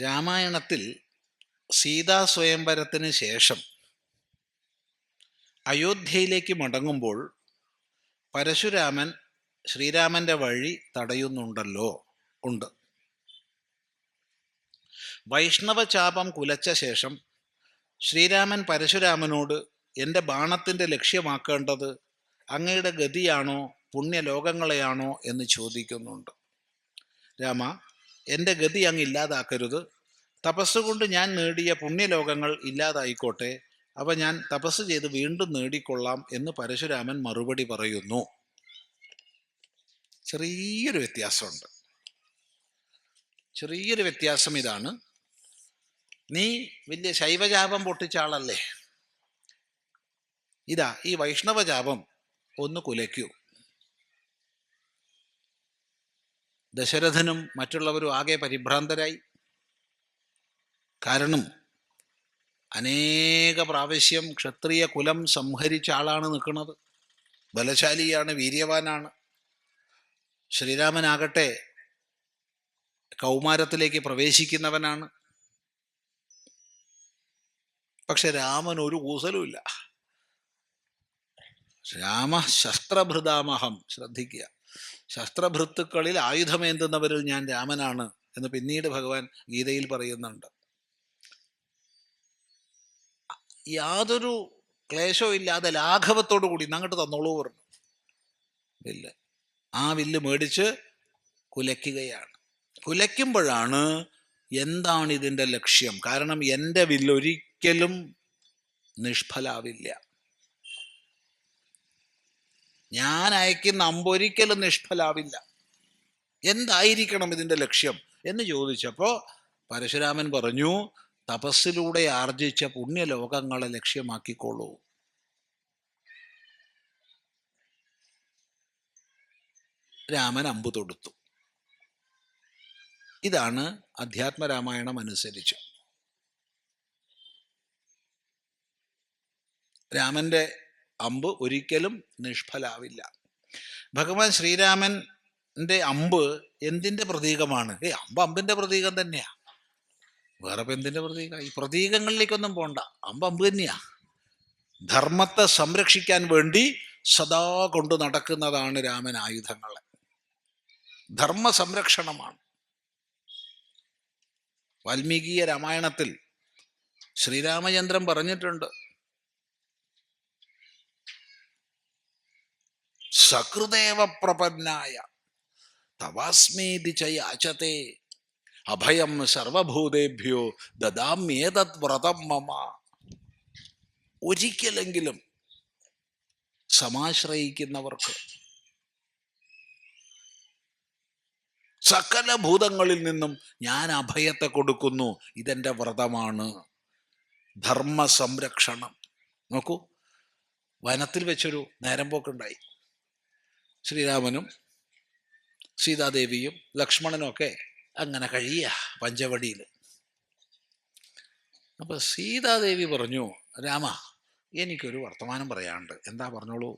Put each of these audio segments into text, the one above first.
രാമായണത്തിൽ സീതാ സ്വയംവരത്തിന് ശേഷം അയോധ്യയിലേക്ക് മടങ്ങുമ്പോൾ പരശുരാമൻ ശ്രീരാമന്റെ വഴി തടയുന്നുണ്ടല്ലോ ഉണ്ട്. വൈഷ്ണവ ചാപം കുലച്ച ശേഷം ശ്രീരാമൻ പരശുരാമനോട് എന്റെ ബാണത്തിന്റെ ലക്ഷ്യമാക്കേണ്ടത് അങ്ങയുടെ ഗതിയാണോ പുണ്യലോകങ്ങളെയാണോ എന്ന് ചോദിക്കുന്നുണ്ട്. രാമ എന്റെ ഗതി അങ്ങ് ഇല്ലാതാക്കരുത്. തപസ്സുകൊണ്ട് ഞാൻ നേടിയ പുണ്യലോകങ്ങൾ ഇല്ലാതായിക്കോട്ടെ. അവ ഞാൻ തപസ് ചെയ്ത് വീണ്ടും നേടിക്കൊള്ളാം എന്ന് പരശുരാമൻ മറുപടി പറയുന്നു. ചെറിയൊരു വ്യത്യാസമുണ്ട്. ചെറിയൊരു വ്യത്യാസം ഇതാണ്. നീ വലിയ ശൈവജാപം പൊട്ടിച്ച ആളല്ലേ? ഇതാ ഈ വൈഷ്ണവജാപം ഒന്ന് കുലയ്ക്കൂ. ദശരഥനും മറ്റുള്ളവരും ആകെ പരിഭ്രാന്തരായി. കാരണം അനേക പ്രാവശ്യം ക്ഷത്രിയ കുലം സംഹരിച്ച ആളാണ് നിൽക്കുന്നത്. ബലശാലിയാണ് വീര്യവാനാണ്. ശ്രീരാമനാകട്ടെ കൗമാരത്തിലേക്ക് പ്രവേശിക്കുന്നവനാണ്. പക്ഷെ രാമൻ ഒരു കൂസലുമില്ല രാമ ശസ്ത്രഭൃതാമഹം ശ്രദ്ധിക്കുക. ശസ്ത്രഭൃത്തുക്കളിൽ ആയുധമേന്തുന്നവരിൽ ഞാൻ രാമനാണ് എന്ന് പിന്നീട് ഭഗവാൻ ഗീതയിൽ പറയുന്നുണ്ട്. യാതൊരു ക്ലേശവും ഇല്ലാതെ ലാഘവത്തോടു കൂടി അങ്ങോട്ട് തന്നോളൂ പറഞ്ഞു. വില്ല്. ആ വില്ല് മേടിച്ച് കുലയ്ക്കുകയാണ്. കുലയ്ക്കുമ്പോഴാണ് എന്താണ് ഇതിന്റെ ലക്ഷ്യം? കാരണം എന്റെ വില്ല് ഒരിക്കലും നിഷ്ഫലാവില്ല. ഞാൻ അയക്കുന്ന അമ്പൊരിക്കലും നിഷ്ഫലാവില്ല. എന്തായിരിക്കണം ഇതിന്റെ ലക്ഷ്യം? എന്ന് ചോദിച്ചപ്പോൾ പരശുരാമൻ പറഞ്ഞു തപസ്സിലൂടെ ആർജിച്ച പുണ്യലോകങ്ങളെ ലക്ഷ്യമാക്കിക്കോളൂ രാമൻ അമ്പ് തൊടുത്തു. ഇതാണ് അധ്യാത്മരാമായണം അനുസരിച്ച്. രാമന്റെ അമ്പ് ഒരിക്കലും നിഷ്ഫലാവില്ല. ഭഗവാൻ ശ്രീരാമന്റെ അമ്പ് എന്തിന്റെ പ്രതീകമാണ്? ഏ അമ്പ് അമ്പിന്റെ പ്രതീകം തന്നെയാണ് വേറെ ഇപ്പം എന്തിന്റെ പ്രതീക? ഈ പ്രതീകങ്ങളിലേക്കൊന്നും പോണ്ട. അമ്പ് അമ്പ് തന്നെയാ. ധർമ്മത്തെ സംരക്ഷിക്കാൻ വേണ്ടി സദാ കൊണ്ടു നടക്കുന്നതാണ് രാമൻ ആയുധങ്ങൾ. ധർമ്മ സംരക്ഷണമാണ്. വാൽമീകിയ രാമായണത്തിൽ ശ്രീരാമചന്ദ്രൻ പറഞ്ഞിട്ടുണ്ട് സകൃദേവ പ്രപന്നായ. തവാസ്മേതി ചയാചത്തെ യാചത്തെ അഭയം സർവഭൂതേഭ്യോ ദദാമ്യേതത് വ്രതം മമ. ഒരിക്കലെങ്കിലും സമാശ്രയിക്കുന്നവർക്ക് സകല ഭൂതങ്ങളിൽ നിന്നും ഞാൻ അഭയത്തെ കൊടുക്കുന്നു ഇതെന്റെ വ്രതമാണ്. ധർമ്മ സംരക്ഷണം നോക്കൂ വനത്തിൽ വെച്ചൊരു നേരം പോക്കുണ്ടായി. ശ്രീരാമനും സീതാദേവിയും ലക്ഷ്മണനും ഒക്കെ അങ്ങനെ കഴിയ പഞ്ചവടിയിൽ അപ്പൊ സീതാദേവി പറഞ്ഞു രാമ എനിക്കൊരു വർത്തമാനം പറയാനുണ്ട്. എന്താ പറഞ്ഞോളൂ?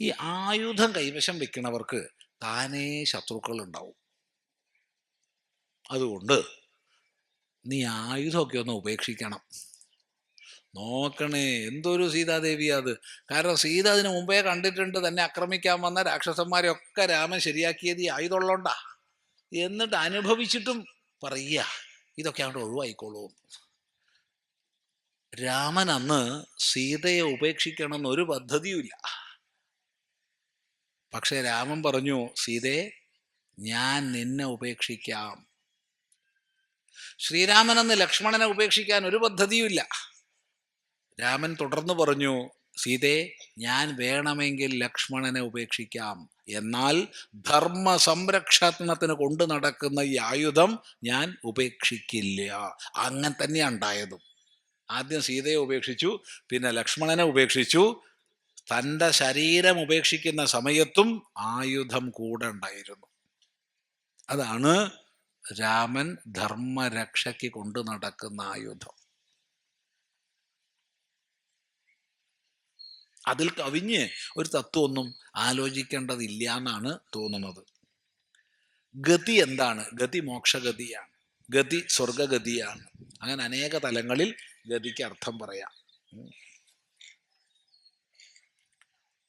ഈ ആയുധം കൈവശം വെക്കുന്നവർക്ക് താനേ ശത്രുക്കൾ ഉണ്ടാവും അതുകൊണ്ട് നീ ആയുധമൊക്കെ ഒന്ന് ഉപേക്ഷിക്കണം. നോക്കണേ എന്തൊരു സീതാദേവിയാ അത്. കാരണം സീത അതിന് മുമ്പേ കണ്ടിട്ടുണ്ട് തന്നെ ആക്രമിക്കാൻ വന്ന രാക്ഷസന്മാരെയൊക്കെ രാമൻ ശരിയാക്കിയത് ഈ ആയുധമുള്ളോണ്ടാ. എന്നിട്ട് അനുഭവിച്ചിട്ടും പറയുക ഇതൊക്കെ അങ്ങോട്ട് ഒഴിവായിക്കോളൂ. രാമൻ അന്ന് സീതയെ ഉപേക്ഷിക്കണം എന്നൊരു പദ്ധതിയുമില്ല പക്ഷെ രാമൻ പറഞ്ഞു സീതയെ ഞാൻ നിന്നെ ഉപേക്ഷിക്കാം. ശ്രീരാമൻ അന്ന് ലക്ഷ്മണനെ ഉപേക്ഷിക്കാൻ ഒരു പദ്ധതിയുമില്ല രാമൻ തുടർന്ന് പറഞ്ഞു സീതയെ ഞാൻ വേണമെങ്കിൽ ലക്ഷ്മണനെ ഉപേക്ഷിക്കാം. എന്നാൽ ധർമ്മ സംരക്ഷണത്തിന് കൊണ്ടു നടക്കുന്ന ഈ ആയുധം ഞാൻ ഉപേക്ഷിക്കില്ല. അങ്ങനെ തന്നെയാണ് ഉണ്ടായതും. ആദ്യം സീതയെ ഉപേക്ഷിച്ചു പിന്നെ ലക്ഷ്മണനെ ഉപേക്ഷിച്ചു. തന്റെ ശരീരം ഉപേക്ഷിക്കുന്ന സമയത്തും ആയുധം കൂടെ ഉണ്ടായിരുന്നു. അതാണ് രാമൻ ധർമ്മരക്ഷയ്ക്ക് കൊണ്ടു നടക്കുന്ന ആയുധം. അതിൽ കവിഞ്ഞ് ഒരു തത്വമൊന്നും ആലോചിക്കേണ്ടതില്ല എന്നാണ് തോന്നുന്നത്. ഗതി എന്താണ്? ഗതി മോക്ഷഗതിയാണ്. ഗതി സ്വർഗഗതിയാണ് അങ്ങനെ അനേക തലങ്ങളിൽ ഗതിക്ക് അർത്ഥം പറയാം.